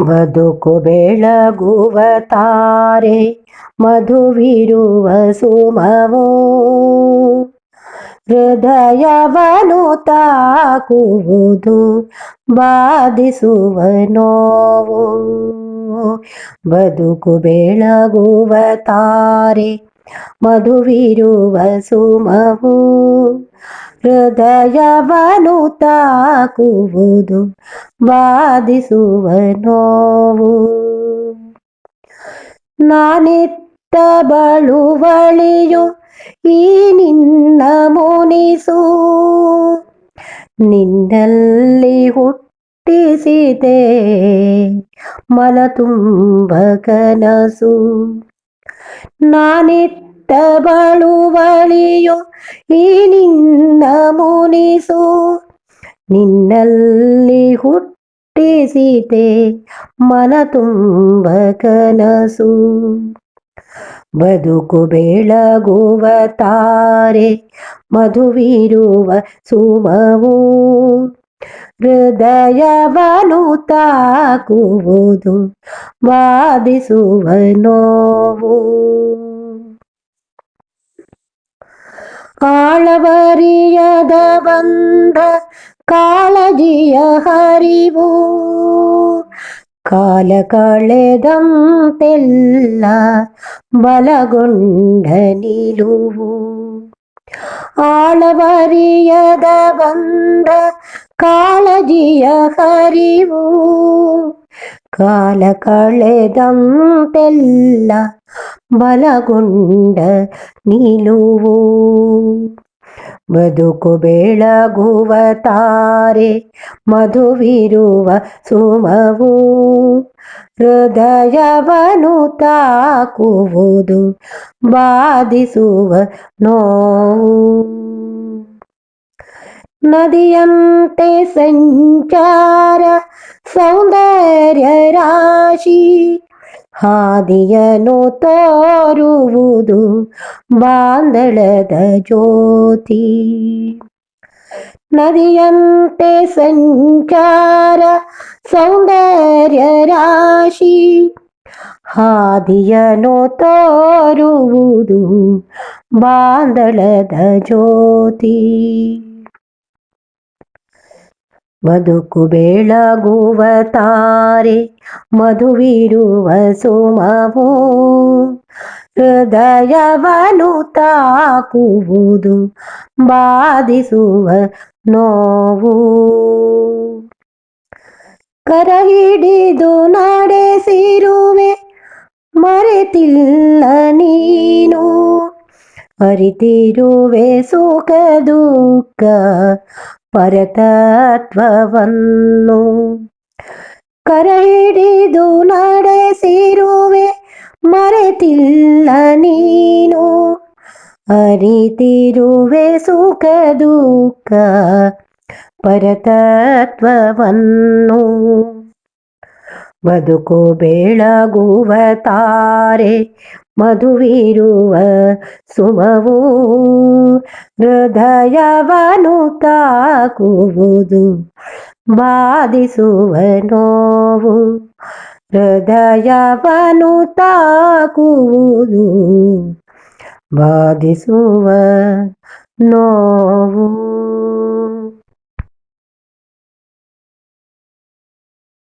ಬದುಕು ಬೆಳಗುವ ತಾರೆ ಮಧುವಿರುವ ಸುಮವೋ. ಹೃದಯವನು ತಾಕುವುದು ಬಾಧಿಸುವ ನೋವು ಬದುಕು ಬೆಳಗುವ ತಾರೆ ಮಧುವಿರುವ ಸುಮವು. ಹೃದಯವನು ತಾಕುವುದು ಬಾಧಿಸುವ ನೋವು ನಾನಿತ್ತ ಬಳುವಳಿಯು ಈ ನಿನ್ನ ಮುನಿಸು. ನಿನ್ನಲ್ಲಿ ಹುಟ್ಟಿಸಿದೆ ಮನ ತುಂಬ ಕನಸು. ನಾನಿತ್ತ ಬಳುವಳಿಯು ಈ ನಿನ್ನ ಮುನಿಸು, ನಿನ್ನಲ್ಲಿ ಹುಟ್ಟಿಸಿದೆ ಮನ ತುಂಬ ಕನಸು. ಬದುಕು ಬೆಳಗುವ ತಾರೆ, ಮಧುವಿರುವ ಸುಮವು, ಹೃದಯವನು ತಾಕುವುದು, ವಾದಿಸುವ ನೋವು. ಆಳವರಿಯದ ಬಂದ ಕಾಳಜಿಯ ಹರಿವು ಕಾಲ ಕಳೆದಂತೆಲ್ಲ ಬಲಗೊಂಡ ನಿಲುವು ಆಳವರಿಯದ ಬಂದ ಕಾಳಜಿಯ ಹರಿವು ಕಾಲ ಕಳೆದಂತೆಲ್ಲ ಬಲಗೊಂಡ ನಿಲುವು ಬದುಕು ಬೆಳಗುವ ತಾರೆ ಮಧುವಿರುವ ಸುಮವು. ಹೃದಯವನು ತಾಕುವುದು ಬಾಧಿಸುವ ನೋವು. ನದಿಯಂತೆ ಸಂಚಾರ ಸೌಂದರ್ಯ ರಾಶಿ ಹಾದಿಯನು ತೋರುವುದು ಬಾಂದಳದ ಜ್ಯೋತಿ ನದಿಯಂತೆ ಸಂಚಾರ ಸೌಂದರ್ಯ ರಾಶಿ ಹಾದಿಯನು ತೋರುವುದು ಬಾಂದಳದ ಜ್ಯೋತಿ ಬದುಕು ಬೆಳಗುವ ತಾರೆ ಮಧುವಿರುವ ಸುಮವು. ಹೃದಯವನು ತಾಕುವುದು, ಬಾಧಿಸುವ ನೋವು. ಕರ ಹಿಡಿದು ನಡೆಸಿರುವೆ, ಮರೆತಿಲ್ಲ ನೀನು. ಅರಿತಿರುವೆ ಸುಖ, ದುಃಖ ಪರತತ್ವವನ್ನು ಕರಹಿಡಿದು ನಡೆಸಿರುವೆ ಮರೆತಿಲ್ಲ ನೀನು. ಅರಿತಿರುವೆ ಸುಖ ದುಃಖ ಪರತತ್ವವನ್ನು. ಬದುಕು ಬೆಳಗುವ ತಾರೆ ಮಧುವಿರುವ ಸುಮವು. ಹೃದಯವನು ತಾಕುವುದು ಬಾಧಿಸುವ ನೋವು ಹೃದಯವನು ತಾಕುವುದು ಬಾಧಿಸುವ ನೋವು